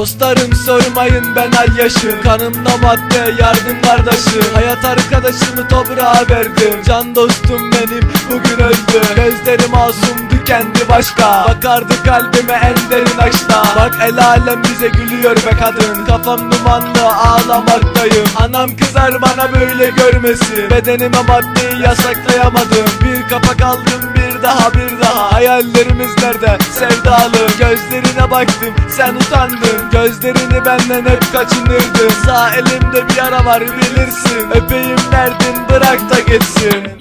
Dostlarım sormayın ben ay yaşım. Kanımda madde yardım kardeşim. Hayat arkadaşımı toprağa verdim. Can dostum benim bugün öldü. Gözleri masumdu kendi başka. Bakardı kalbime en derin aşkla. Bak el alem bize gülüyor be kadın. Kafam dumanlı ağlamaktayım. Anam kızar bana böyle görmesi Bedenime maddeyi yasaklayamadım Bir kapak aldım daha bir daha. Hayallerimiz nerede? Sevdalı Gözlerine baktım. Sen utandın. Gözlerini benden hep kaçınırdın. Sağ elimde bir yara var bilirsin. Öpeyim derdin bırak da geçsin